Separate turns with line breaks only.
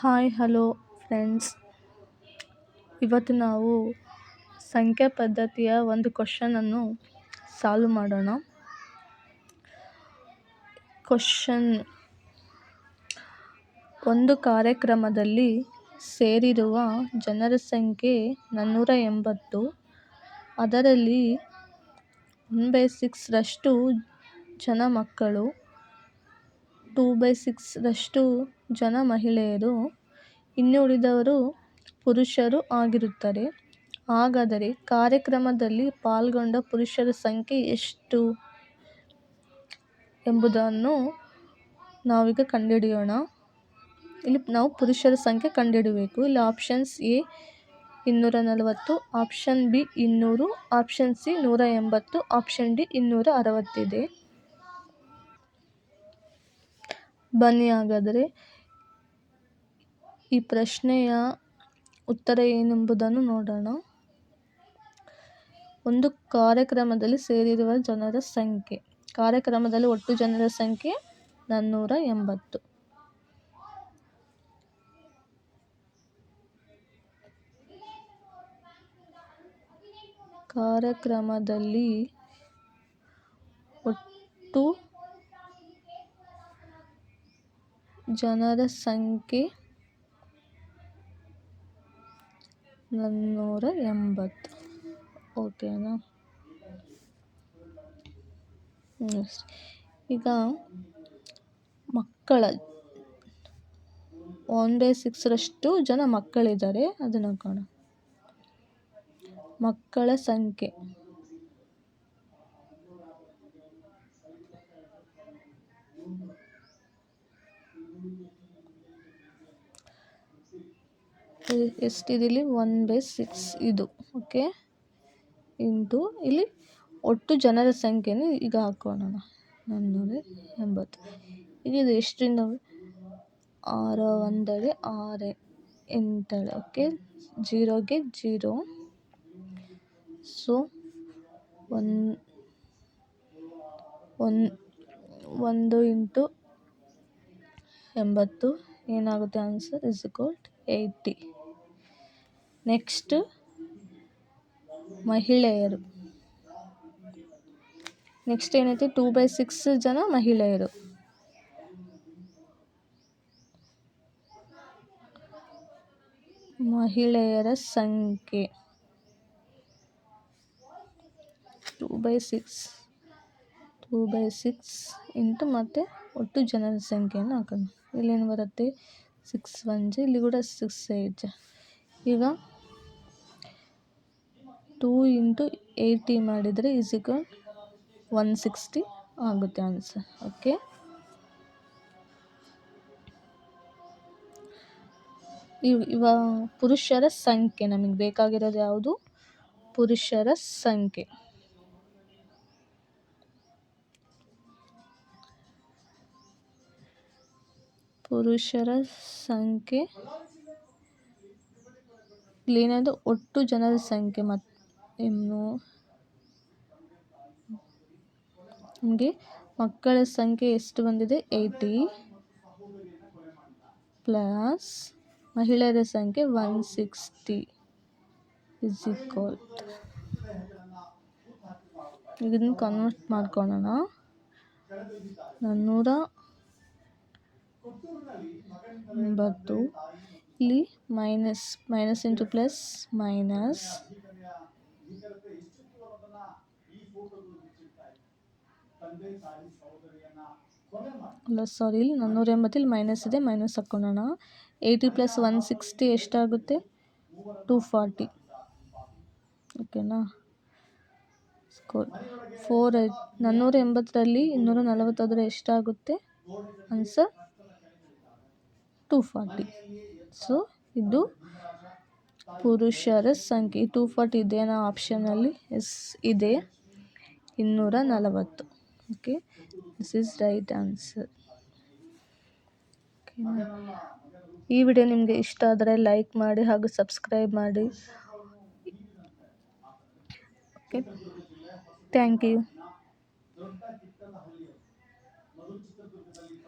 Hi, hello friends. ಇವತ್ತು ನಾವು ಸಂಖ್ಯಾ ಪದ್ಧತಿಯ ಒಂದು ಕ್ವಶನನ್ನು ಸಾಲ್ವ್ ಮಾಡೋಣ. ಕ್ವಶನ್ ಒಂದು ಕಾರ್ಯಕ್ರಮದಲ್ಲಿ ಸೇರಿರುವ ಜನರ ಸಂಖ್ಯೆ ನಾನ್ನೂರ ಎಂಬತ್ತು. ಅದರಲ್ಲಿ ಒನ್ ಬೈ ಸಿಕ್ಸ್ರಷ್ಟು ಜನ ಮಕ್ಕಳು ಟೂ ಬೈ ಸಿಕ್ಸ್ರಷ್ಟು ಜನ ಮಹಿಳೆಯರು, ಇನ್ನುಳಿದವರು ಪುರುಷರು ಆಗಿರುತ್ತಾರೆ. ಹಾಗಾದರೆ ಕಾರ್ಯಕ್ರಮದಲ್ಲಿ ಪಾಲ್ಗೊಂಡ ಪುರುಷರ ಸಂಖ್ಯೆ ಎಷ್ಟು ಎಂಬುದನ್ನು ನಾವೀಗ ಕಂಡುಹಿಡಿಯೋಣ. ಇಲ್ಲಿ ನಾವು ಪುರುಷರ ಸಂಖ್ಯೆ ಕಂಡುಹಿಡಿಯಬೇಕು ಇಲ್ಲಿ ಆಪ್ಷನ್ಸ್ ಎ ಇನ್ನೂರ ನಲವತ್ತು ಆಪ್ಷನ್ ಬಿ ಇನ್ನೂರು ಆಪ್ಷನ್ ಸಿ ನೂರ ಎಂಬತ್ತು ಆಪ್ಷನ್ ಡಿ ಇನ್ನೂರ ಅರವತ್ತಿದೆ. ಬನ್ನಿ ಹಾಗಾದರೆ. ಈ ಪ್ರಶ್ನೆಯ ಉತ್ತರ ಏನೆಂಬುದನ್ನು ನೋಡೋಣ. ಒಂದು ಕಾರ್ಯಕ್ರಮದಲ್ಲಿ ಸೇರಿರುವ ಜನರ ಸಂಖ್ಯೆ. ಕಾರ್ಯಕ್ರಮದಲ್ಲಿ ಒಟ್ಟು ಜನರ ಸಂಖ್ಯೆ ನಾನ್ನೂರ ಎಂಬತ್ತು. ಕಾರ್ಯಕ್ರಮದಲ್ಲಿ ಒಟ್ಟು ಜನರ ಸಂಖ್ಯೆ ನಾನ್ನೂರ ಎಂಬತ್ತು. ಓಕೆನಾ ಈಗ ಮಕ್ಕಳ ಒನ್ ಬೈ ಸಿಕ್ಸ್ರಷ್ಟು ಜನ ಮಕ್ಕಳಿದ್ದಾರೆ. ಅದನ್ನು ಕಾಣ ಮಕ್ಕಳ ಸಂಖ್ಯೆ. ಎಷ್ಟಿದೆ ಇಲ್ಲಿ ಒನ್ ಬೈ ಸಿಕ್ಸ್ ಇದು, ಓಕೆ? ಇಂಟು ಇಲ್ಲಿ ಒಟ್ಟು ಜನರ ಸಂಖ್ಯೆನ ಈಗ ಹಾಕೋಣ ನಾನ್ನೂರ ಎಂಬತ್ತು. ಈಗ ಇದು ಎಷ್ಟರಿಂದ ಆರು ಒಂದಡೆ ಆರು ಎಂಟಳೆ ಓಕೆ? ಜೀರೋಗೆ ಜೀರೋ. ಸೊ, ಒನ್ ಒನ್, ಒಂದು ಇಂಟು ಎಂಬತ್ತು ಏನಾಗುತ್ತೆ? Answer is equal eighty. Next ಮಹಿಳೆಯರು. ನೆಕ್ಸ್ಟ್ ಏನೈತೆ? ಟೂ ಬೈ ಸಿಕ್ಸ್ ಜನ ಮಹಿಳೆಯರು. ಮಹಿಳೆಯರ ಸಂಖ್ಯೆ. Two by six two by six into ಮತ್ತು ಒಟ್ಟು ಜನರ ಸಂಖ್ಯೆಯನ್ನು ಹಾಕೋಣ. ಇಲ್ಲೇನು ಬರುತ್ತೆ? ಸಿಕ್ಸ್ ಒನ್ ಜಿ, ಇಲ್ಲಿ ಕೂಡ ಸಿಕ್ಸ್ ಏಯ್ಟ್ ಜ. ಈಗ ಟೂ ಇಂಟು ಏಯ್ಟಿ ಮಾಡಿದರೆ ಈಸ್ ಒನ್ ಸಿಕ್ಸ್ಟಿ ಆಗುತ್ತೆ ಆನ್ಸರ್ ಓಕೆ ಇವ ಪುರುಷರ ಸಂಖ್ಯೆ, ನಮಗೆ ಬೇಕಾಗಿರೋದು ಯಾವುದು? ಪುರುಷರ ಸಂಖ್ಯೆ. ಪುರುಷರ ಸಂಖ್ಯೆ ಇಲ್ಲೇನದು ಒಟ್ಟು ಜನರ ಸಂಖ್ಯೆ ಮತ್ತು ಇನ್ನು ನಮಗೆ ಮಕ್ಕಳ ಸಂಖ್ಯೆ ಎಷ್ಟು ಬಂದಿದೆ? ಏಯ್ಟಿ ಪ್ಲಸ್ ಮಹಿಳೆಯರ ಸಂಖ್ಯೆ ಒನ್ ಸಿಕ್ಸ್ಟಿ ಇಸ್ ಈಕ್ವಲ್ ಇದನ್ನು ಕನ್ವರ್ಟ್ ಮಾಡ್ಕೊಳ್ಳೋಣ ನಾನ್ನೂರ ಎಂಬತ್ತು. ಇಲ್ಲಿ minus minus into plus minus ಅಲ್ಲ ಸಾರಿ ಇಲ್ಲಿ ನಾನ್ನೂರ ಎಂಬತ್ತಲ್ಲಿ ಮೈನಸ್ ಇದೆ ಮೈನಸ್ ಹಾಕ್ಕೊಳ್ಳೋಣ ಏಯ್ಟಿ ಪ್ಲಸ್ ಒನ್ ಸಿಕ್ಸ್ಟಿ ಎಷ್ಟಾಗುತ್ತೆ? ಟೂ ಫಾರ್ಟಿ ಓಕೆನಾ ಸ್ಕೋರ್ ಫೋರ್ ನಾನ್ನೂರ ಎಂಬತ್ತರಲ್ಲಿ ಇನ್ನೂರ ನಲವತ್ತಾದರೆ ಎಷ್ಟಾಗುತ್ತೆ? ಆನ್ಸರ್ ಟೂ ಫಾರ್ಟಿ ಸೊ ಇದು ಪುರುಷರ ಸಂಖ್ಯೆ. ಟೂ ಫಾರ್ಟಿ ಇದೆಯಾ ಆಪ್ಷನಲ್ಲಿ ಎಸ್ ಇದೆ. ಇನ್ನೂರ ನಲವತ್ತು okay this is right answer ಓಕೆನಾ ಈ ವಿಡಿಯೋ ನಿಮಗೆ ಇಷ್ಟ ಆದರೆ ಲೈಕ್ ಮಾಡಿ ಹಾಗೂ ಸಬ್ಸ್ಕ್ರೈಬ್ ಮಾಡಿ. Okay thank you